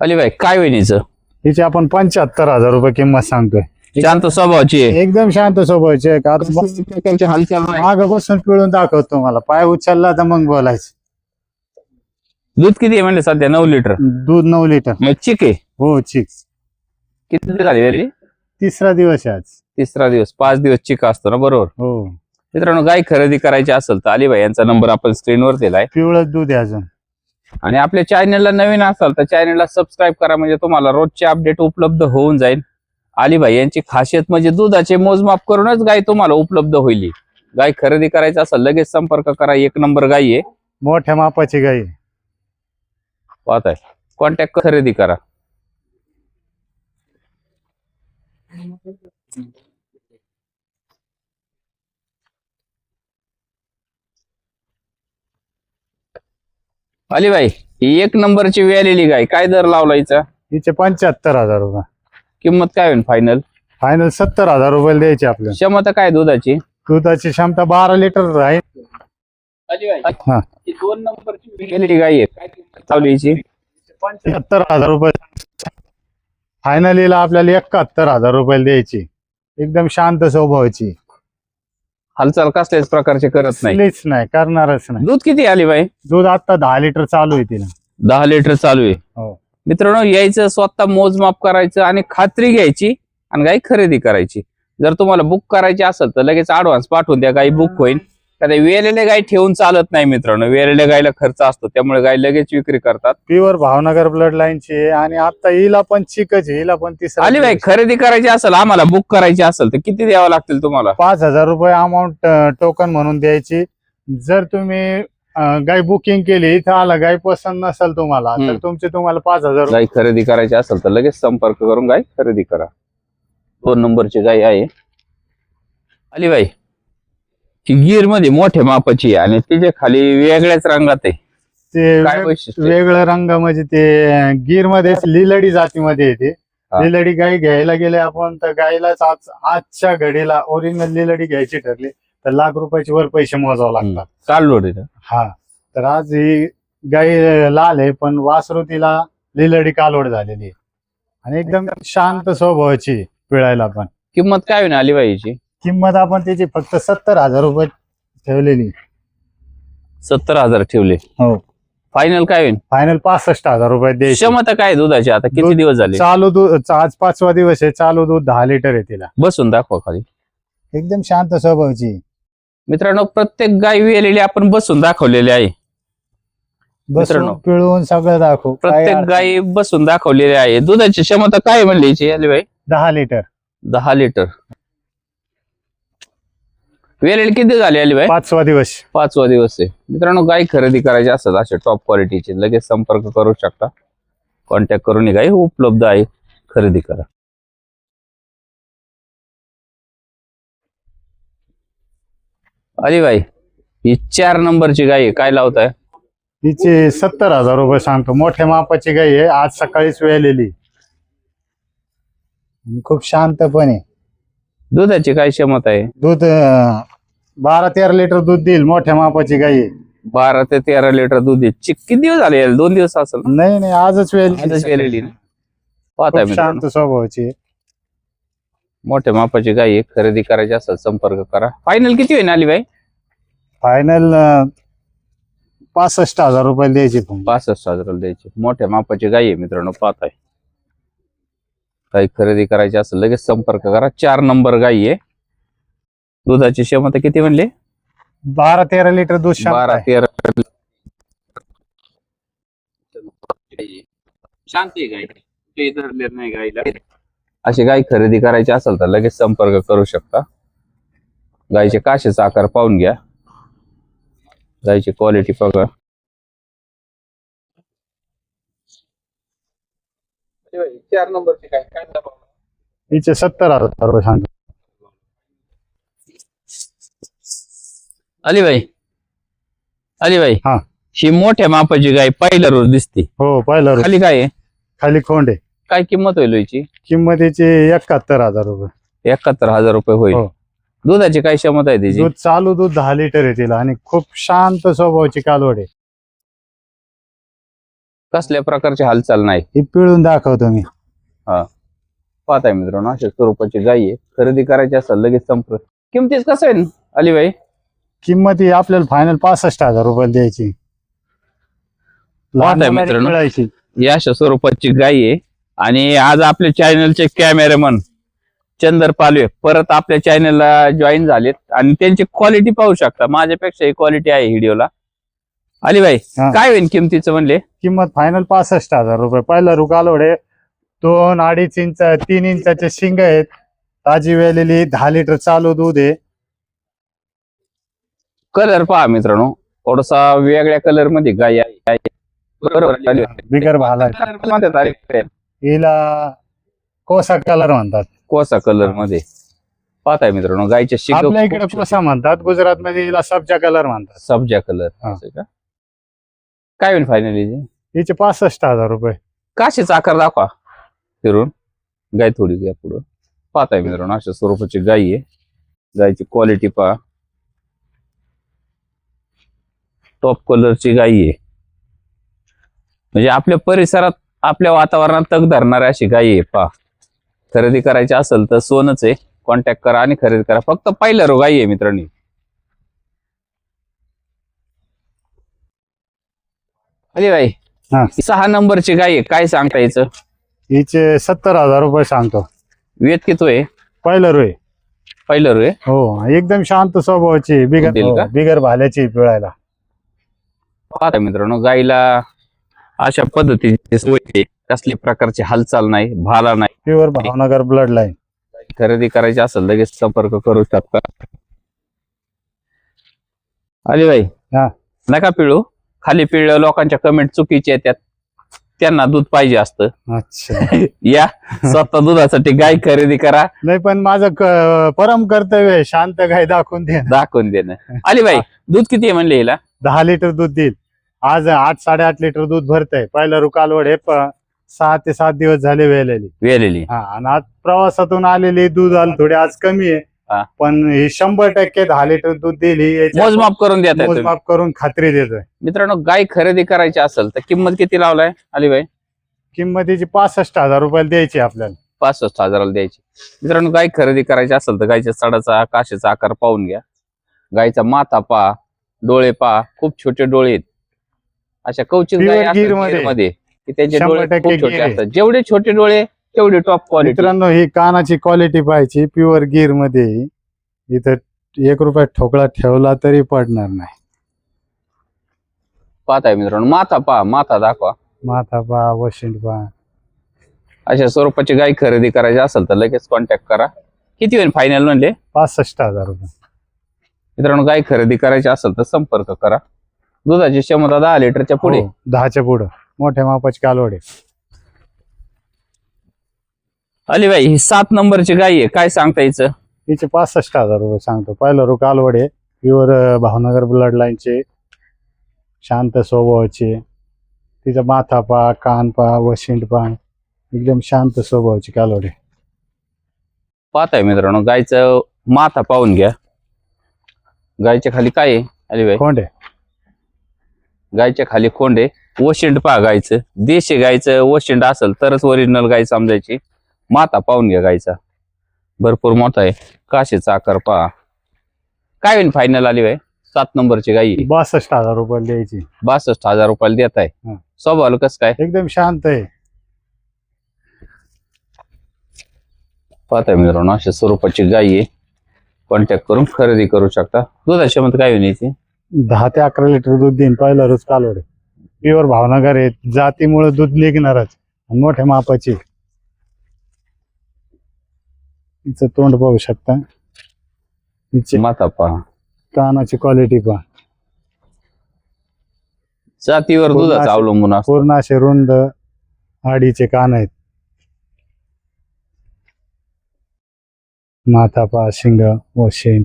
अलिबाई काय वहिनीचं? हिची आपण पंच्याहत्तर हजार रुपये किंमत सांगतोय. शांत स्वभावाची आहे. एकदम शांत स्वभावाची आहे. का आता हालचाल नाही. माग बसून पिळून दाखवतो तुम्हाला पाय उचलला तर मग बोलायचं. दूध किती आहे म्हणले सध्या? नऊ लिटर. दूध नऊ लिटर. मग चिक आहे? हो चिक. किती दिवस झाले तरी तिसरा दिवस आहे आज. तिसरा दिवस. पाच दिवस चिक असतो ना बरोबर? हो. मित्रांनो गाय खरेदी करायची असेल तर अलिबाई यांचा नंबर आपण स्क्रीनवर दिलाय. पिवळं दूध आहे अजून. आणि आपल्या चॅनलला नवीन असाल तर चॅनलला सबस्क्राईब करा. म्हणजे तुम्हाला रोजचे अपडेट उपलब्ध होऊन जाईल. अलिबाई यांची खासियत म्हणजे दुधाचे मोजमाप करूनच गाय तुम्हाला उपलब्ध होईल. गाय खरेदी करायची असेल लगेच संपर्क करा. एक नंबर गाय आहे. मोठ्या मापाची आहे. पाहत आहे कॉन्टॅक्ट खरेदी करा. अलिबाई ही एक नंबरची वेळलेली गाय काय? दर लावला हिचा? हिचे पंच्याहत्तर हजार रुपये. किंमत काय होईल फायनल फायनल सत्तर हजार रुपये द्यायचे आपल्याला. क्षमता काय दुधाची? दुधाची क्षमता बारा लिटर आहे. हा. दोन नंबरची वेळलेली गाय आहे? काय किंमत लावली हिची. पंच्याहत्तर हजार रुपये. फायनलीला आपल्याला एकाहत्तर हजार रुपये द्यायची. एकदम शांत स्वभावाची. हालचाल कसल्याच प्रकारचे करत नाही. कुठलीच नाही करणारच नाही. दूध किती आली बाई? दूध आता दहा लिटर चालू आहे तिला. दहा लिटर चालू आहे. हो. मित्रांनो यायचं स्वतः मोजमाप करायचं आणि खात्री घ्यायची आणि गाई खरेदी करायची. जर तुम्हाला बुक करायची असेल तर लगेच ऍडव्हान्स पाठवून द्या गाई बुक होईल. कारण वेलेले गाई ठेवून चालत नाही मित्रांनो. वेलेल्या गायला खर्च असतो त्यामुळे गाय लगेच विक्री करतात. प्युअर भावनगर ब्लड लाईनची आहे आणि आता हिला पण चिकच आहे हिला पण तिसरा आली बाई दिवस. खरेदी करायची असेल आम्हाला बुक करायची असेल तर किती द्यावं लागतील तुम्हाला? पाच हजार रुपये अमाऊंट टोकन म्हणून द्यायची. जर तुम्ही अं, गाय बुकिंग केली इथं आला गाय पसंत नसेल तुम्हाला तर हम्म. तुमचे तुम्हाला पाच हजार रुपये. गाय खरेदी करायची असेल तर लगेच संपर्क करून गाय खरेदी करा. दोन नंबरची गाय आहे. आली बाई. ही गिरमध्ये मोठ्या मापाची आहे आणि तिच्या खाली वेगळ्याच रंगात आहे. ते काय वेग- वैशिष्ट्य? वेगळं रंग म्हणजे ते गिरमध्ये लिलडी जातीमध्ये येते हा. लिलडी गाय घ्यायला गेले आपण तर गायलाच आज आजच्या घडीला ओरिजिनल लिलडी घ्यायची ठरली. तर लाख रुपयाचे वर पैसे मोजावे लागतात. काल लोड आहे ना? हा. तर आज ही गाय लाल आहे पण वासरू तिला लिलडी कालवड झालेली आहे. आणि एकदम शांत स्वभावाची आहे पिळायला पण. किंमत काय होईल अलिबाईची किंमत आपण त्याची फक्त सत्तर हजार रुपये ठेवलेली. सत्तर हजार ठेवले. हो. फायनल काय होईल? फायनल पासष्ट हजार रुपये द्यायची. क्षमता काय दुधाची? आता किती दूध- दिवस झाले? चालू दूध आज पाचवा दिवस आहे चालू दूध दहा लिटर आहे तिला. बसून दाखवा खाली. एकदम शांत स्वभावाची. मित्रांनो प्रत्येक गाय वेलेली आपण बसून दाखवलेली आहे. मित्रांनो, बसून पिळून सगळं दाखवू. प्रत्येक अडचण गाय बसून दाखवलेली आहे. दुधाची क्षमता काय म्हणली याची अलिबाई दहा लिटर. दहा लिटर. वेलेली किती झाली अलिबाई पाचवा दिवस. पाचवा दिवस आहे. मित्रांनो गाय खरेदी करायची असेल अशा टॉप क्वालिटीची लगेच संपर्क करू शकता. कॉन्टॅक्ट करून गाय उपलब्ध आहे. खरेदी करा. अली बाई ही चार नंबरची गाय आहे. काय लावताय? तिचे सत्तर हजार रुपये सांगतो. मोठ्या मापाची गाय आहे. आज सकाळीच वेळलेली. खूप शांतपणे. दुधाची काय क्षमता आहे? दूध अं, बारा तेरा लिटर दूध देईल मोठ्या मापाची गाय आहे बारा ते तेरा लिटर दूध आहे चिक किती दिवस झाले याला? दोन दिवस असेल ना? नाही नाही आजच आजच वेळ वेलेली ना? पाहताय खूप मित्रांनो. शांत स्वभावाची आहे. मोठ्या मापाची गाय आहे. खरेदी करायची असेल संपर्क करा. फायनल किती होईल अली बाई फायनल पासष्ट हजार रुपये द्यायची पासष्ट हजाराला द्यायची. मोठ्या मापाची गाय आहे मित्रांनो पाहताय. काही खरेदी करायची असेल लगेच संपर्क करा. चार नंबर गाय आहे. दुधाची क्षमता किती म्हणले? बारा तेरा लिटर दूध शांत बारा आहे. तेरा शांत आहे गाय काही धरलेलं नाही गायला अशी गाय खरेदी करायची असेल तर लगेच संपर्क करू शकता. गायचे काशेचा आकार पाहून घ्या. गायची क्वालिटी बघा. चार नंबरची काय काय हिचे सत्तर हजार रुपये सांगतो. अलीबाई अलीबाई हा. ही मोठ्या मापाची गाय पहिल्या रोज दिसते. हो पहिला खाली काय आहे? खाली खोंड आहे. काय किंमत होईल याची? किंमत याची एकाहत्तर हजार रुपये. एकाहत्तर हजार रुपये होईल. हो. दुधाची काय क्षमता आहे त्याची दूध चालू दूध दहा लिटर आहे तिला आणि खूप शांत स्वभावाची कालवड आहे. कसल्या प्रकारची हालचाल नाही. ही पिळून दाखवतो मी. पाहताय मित्रांनो अशा स्वरूपाची गाई आहे. खरेदी करायची असेल लगेच संपर्क. किमतीच कसं आहे अलीबाई? किंमत ही आपल्याला फायनल पासष्ट हजार रुपयाला द्यायची. लहान मित्रांनो. पिळायची या अशा स्वरूपाची गाई आहे. आणि आज आपल्या चॅनलचे कॅमेरामन चंदर पालवे परत आपल्या चॅनलला जॉईन झालेत. आणि त्यांची क्वालिटी पाहू शकता. माझ्यापेक्षा क्वालिटी आहे व्हिडिओला अलीबाई हा. काय होईल किमतीचं म्हणले? किंमत फायनल पासष्ट हजार रुपये. पहिला रुकालोडे दोन अडीच इंच तीन इंचाचे शिंग आहेत. ताजी वेलेली दहा लिटर चालू दूध आहे. कलर पहा मित्रांनो. थोडासा वेगळ्या कलरमध्ये गाय आहे. बरोबर अलीबाई? बिगर भाला Colour. हिला कोसा कलर म्हणतात. कोसा कलरमध्ये. पाहताय मित्रांनो गायच्या आपल्या इकडे कोसा म्हणतात. गुजरात मध्ये हिला सब्जा कलर म्हणतात. सब्जा कलर हा. असं का? काय होईल फायनली हिचे पासष्ट हजार रुपये. काशीचा आकार दाखवा. फिरून. गाय थोडी घ्या पुढं. पाहताय मित्रांनो अशा स्वरूपाची गाय आहे. गायची क्वालिटी पहा. टॉप कलरची गाय आहे. म्हणजे आपल्या परिसरात आपल्या वातावरणात तग धरणारी अशी गाय आहे पहा. खरेदी करायची असेल तर सोनच आहे. कॉन्टॅक्ट करा आणि खरेदी करा. फक्त पहिल्या रो गाई आहे मित्रांनी. अरे बाई हा. सहा नंबरची गाय आहे. काय सांगता याचं? हिचे सत्तर हजार रुपये सांगतो. वेत किती आहे? पहिलं रोय पहिलं रो आहे? हो एकदम शांत स्वभावाची बिगर का? हो, बिगर भाल्याची पिळायला पाहता मित्रांनो गायला अशा पद्धतीची सोय आहे. कसली प्रकारची हालचाल नाही भाला नाही. प्युअर भावनगर ब्लड लाईन खरेदी करायची असेल लगेच संपर्क करू शकता. अली भाई हा. नका पिळू. खाली पिळलं लोकांच्या कमेंट चुकीचे येतात. त्यांना दूध पाहिजे असतं. अच्छा. या. स्वतः दुधासाठी गाय खरेदी करा. नाही पण माझं क- परम कर्तव्य आहे शांत गाय दाखवून दे दाखवून देणं. अली भाई दूध किती आहे म्हणले हिला? दहा लिटर दूध देईल. आज आठ साडेआठ लिटर दूध भरतंय. पहिलं रुकालवड हे सहा ते सात दिवस झाले वेलेली. वेलेली. हा आणि आज प्रवासातून आलेली दूध आलं थोडी आज कमी हा. आहे पण ही शंभर टक्के दहा लिटर दूध याची मोजमाप करून देत मोजमाप करून खात्री देतोय. मित्रांनो गाय खरेदी करायची असेल तर किंमत किती लावलाय अली भाई किंमतीची पासष्ट हजार रुपयाला द्यायची आपल्याला. पासष्ट हजाराला द्यायची. मित्रांनो गाय खरेदी करायची असेल तर गायच्या सडाचा काशेचा आकार पाहून घ्या. गायचा माथा पा डोळे पा खूप छोटे डोळे आहेत. अशा कवचित Pure गाय असतात गिरमध्ये. गिरमध्ये की त्यांचे शंभर डोळे टक्के खूप छोटे गिर आहे. असतात. जेवढे छोटे डोळे तेवढे टॉप क्वालिटी मित्रांनो ही कानाची क्वालिटी पाहायची प्युअर गिरमध्ये आहे. इथं एक रुपया ठोकळा ठेवला तरी पडणार नाही. पाहताय मित्रांनो माथा पा माथा दाखवा. माथा पा वशिंड पा अशा स्वरूपाची गाय खरेदी करायची असेल तर लगेच कॉन्टॅक्ट करा. किती होईल फायनल म्हणले? पासष्ट हजार रुपये. मित्रांनो गाय खरेदी करायची असेल तर संपर्क करा. दुधाची क्षमता दहा लिटरच्या पुढे. हो, दहाच्या पुढं. मोठ्या मापाची कालवडे. अली भाई ही सात नंबरची गाय आहे. काय सांगता यायचं हिचे पासष्ट हजार रुपये सांगतो. पहिलं रो कालवडे प्युअर भावनगर ब्लड लाईनचे शांत स्वभावाचे. तिचा माथा पा कान पा वशिंड पा एकदम शांत स्वभावाची कालवडे. पाहताय मित्रांनो गायचं माथा पाहून घ्या. गायच्या खाली काय आहे अली भाई कोंडे. गायच्या खाली खोंड आहे वशिंड पहा गायचं. देशी गायचं वशिंड असेल तरच ओरिजिनल गाय समजायची. माथा पाहून घ्या गायचा. भरपूर मोठा आहे. काशीचा आकार पहा. काय होईल फायनल आली भाई सात नंबरची गाई. बासष्ट हजार रुपयाला द्यायची. बासष्ट हजार रुपयाला देत आहे. स्वभाव कसं काय? एकदम शांत आहे. पाहताय मित्रांनो अशा स्वरूपाची गाई आहे. कॉन्टॅक्ट करून खरेदी करू शकता. दुधाची क्षमता काय होईल याची? दहा ते अकरा लिटर दूध देईन. पहिला रोज कालवडे. प्युअर भावनगर आहे. जातीमुळे दूध निघणारच. मोठ्या मापाची. तिचं तोंड पाहू शकता. तिचे माथा पहा. कानाची क्वालिटी पहा. जातीवर दुधाचं अवलंबून असतं. पूर्ण असे रुंद आडीचे कान आहेत. माथा पहा शिंग वशेन